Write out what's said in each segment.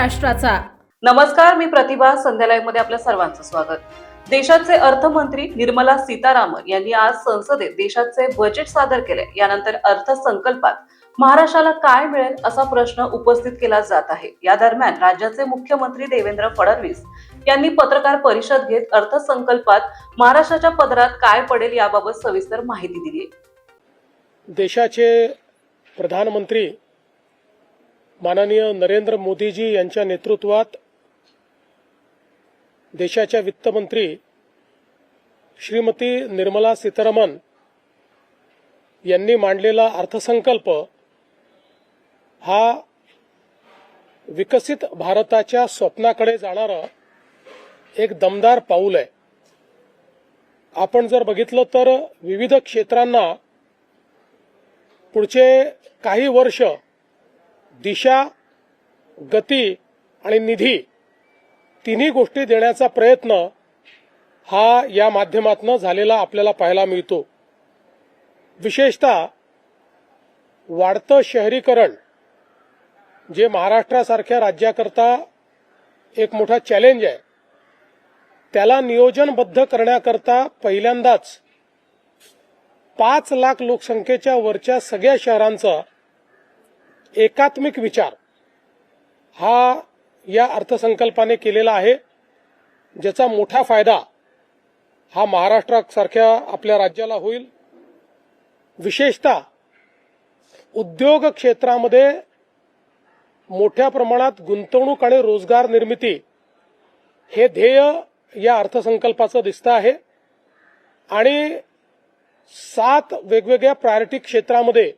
महाराष्ट्राचा. नमस्कार मी प्रतिभा संध्यालयमध्ये आपल्या सर्वांचं स्वागत. देशाचे अर्थमंत्री निर्मला सीतारामन यांनी आज संसदेत देशाचे बजेट सादर केले. यानंतर अर्थसंकल्पात महाराष्ट्राला काय मिळेल असा प्रश्न उपस्थित केला जात आहे. या दरम्यान राज्याचे मुख्यमंत्री देवेंद्र फडणवीस यांनी पत्रकार परिषद घेत अर्थसंकल्पात महाराष्ट्राच्या पदरात काय पडेल याबाबत सविस्तर माहिती दिली देशाचे प्रधानमंत्री माननीय नरेंद्र मोदीजी यांच्या नेतृत्वात देशाच्या वित्तमंत्री श्रीमती निर्मला सीतारामन यांनी मांडलेला अर्थसंकल्प हा विकसित भारताच्या स्वप्नाकडे जाणारं एक दमदार पाऊल आहे. आपण जर बघितलं तर विविध क्षेत्रांना पुढचे काही वर्ष दिशा गती आणि निधी तिन्ही गोष्टी देण्याचा प्रयत्न हा या माध्यमातून झालेला आपल्याला पाहायला मिळतो. विशेषतः वाढतं शहरीकरण जे महाराष्ट्रासारख्या राज्याकरता एक मोठा चॅलेंज आहे. त्याला नियोजनबद्ध करण्याकरता पहिल्यांदाच पाच लाख लोकसंख्येच्या वरच्या सगळ्या शहरांचा एकात्मिक विचार हा या अर्थसंकल्पाने केलेला आहे ज्याचा मोठा फायदा हा महाराष्ट्रासारख्या आपल्या राज्याला होईल. विशेषतः उद्योग क्षेत्रामध्ये मोठ्या प्रमाणात गुंतवणूक आणि रोजगार निर्मिती हे ध्येय या अर्थसंकल्पाचं दिसतं आहे. आणि सात वेगवेगळ्या प्रायोरिटी क्षेत्रामध्ये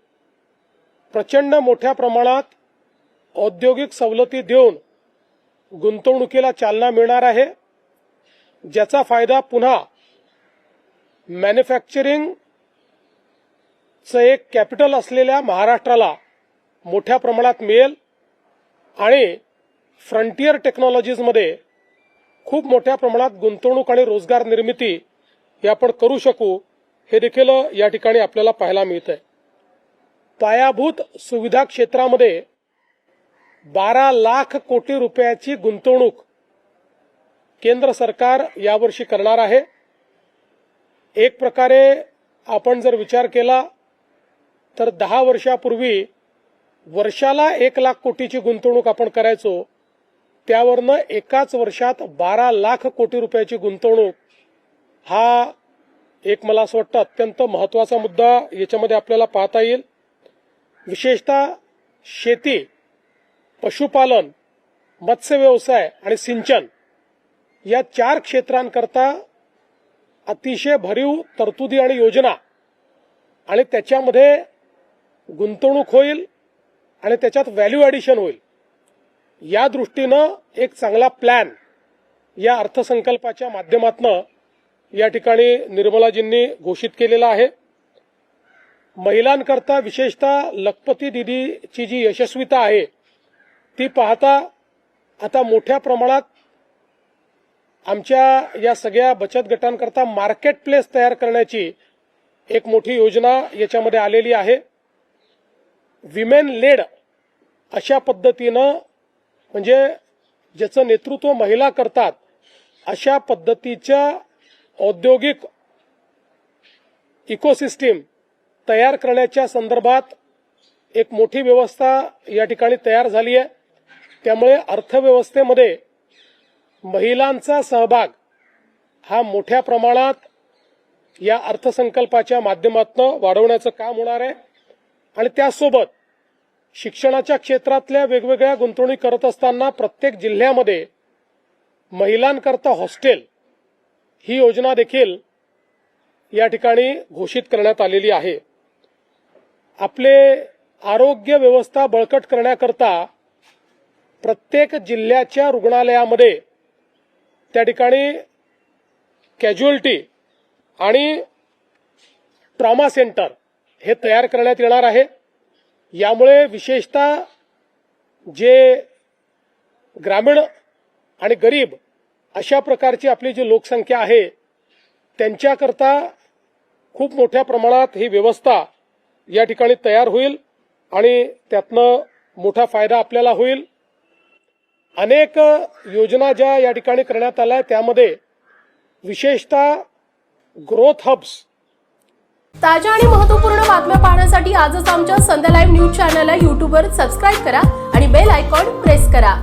प्रचंड मोठ्या प्रमाणात औद्योगिक सवलती देऊन गुंतवणुकीला चालना मिळणार आहे. ज्याचा फायदा पुन्हा मॅन्युफॅक्चरिंगचं एक कॅपिटल असलेल्या महाराष्ट्राला मोठ्या प्रमाणात मिळेल आणि फ्रंटियर टेक्नॉलॉजीजमध्ये खूप मोठ्या प्रमाणात गुंतवणूक आणि रोजगार निर्मिती हे आपण करू शकू हे देखील या ठिकाणी आपल्याला पाहायला मिळत आहे पायाभूत सुविधा क्षेत्रामध्ये बारा लाख कोटी रुपयाची गुंतवणूक केंद्र सरकार यावर्षी करणार आहे. एक प्रकारे आपण जर विचार केला तर दहा वर्षापूर्वी वर्षाला एक लाख कोटीची गुंतवणूक आपण करायचो त्यावरनं एकाच वर्षात बारा लाख कोटी रुपयाची गुंतवणूक हा एक मला असं वाटतं अत्यंत महत्त्वाचा मुद्दा याच्यामध्ये आपल्याला पाहता येईल. विशेषतः शेती पशुपालन मत्स्य व्यवसाय आणि सिंचन या चार क्षेत्रांकरता अतिशय भरीव तरतुदी आणि योजना आणि त्याच्यामध्ये गुंतवणूक होईल आणि त्याच्यात व्हॅल्यू ॲडिशन होईल. या दृष्टीनं एक चांगला प्लॅन या अर्थसंकल्पाच्या माध्यमातनं या ठिकाणी निर्मलाजींनी घोषित केलेला आहे. महिलांकरता विशेषतः लखपती दिदीची जी यशस्वीता आहे ती पाहता आता मोठ्या प्रमाणात आमच्या या सगळ्या बचत गटांकरता मार्केट प्लेस तयार करण्याची एक मोठी योजना याच्यामध्ये आलेली आहे. विमेन लेड अशा पद्धतीनं म्हणजे ज्याचं नेतृत्व महिला करतात अशा पद्धतीच्या औद्योगिक इकोसिस्टीम तयार करण्याच्या संदर्भात एक मोठी व्यवस्था या ठिकाणी तयार झाली आहे. त्यामुळे अर्थव्यवस्थेमध्ये महिलांचा सहभाग हा मोठ्या प्रमाणात या अर्थसंकल्पाच्या माध्यमातून वाढवण्याचं काम होणार आहे. आणि त्यासोबत शिक्षणाच्या क्षेत्रातल्या वेगवेगळ्या गुंतवणूक करत असताना प्रत्येक जिल्ह्यामध्ये महिलांकरता हॉस्टेल ही योजना देखील या ठिकाणी घोषित करण्यात आलेली आहे. आपले आरोग्य व्यवस्था बळकट करण्याकरता प्रत्येक जिल्ह्याच्या रुग्णालयामध्ये त्या ठिकाणी कॅज्युअल्टी आणि ट्रॉमा सेंटर हे तयार करण्यात येणार आहे. यामुळे विशेषतः जे ग्रामीण आणि गरीब अशा प्रकारची आपली जी लोकसंख्या आहे त्यांच्याकरता खूप मोठ्या प्रमाणात ही व्यवस्था या ठिकाणी तयार होईल आणि त्यातनं मोठा फायदा आपल्याला होईल. अनेक योजना ज्या या ठिकाणी करण्यात आल्या त्यामध्ये विशेषतः ग्रोथ हब्स ताज्या आणि महत्त्वपूर्ण बातम्या पाहण्यासाठी आजच आमच्या संध्या लाईव्ह न्यूज चॅनलला यूट्यूबवर सबस्क्राईब करा आणि बेल आयकॉन प्रेस करा.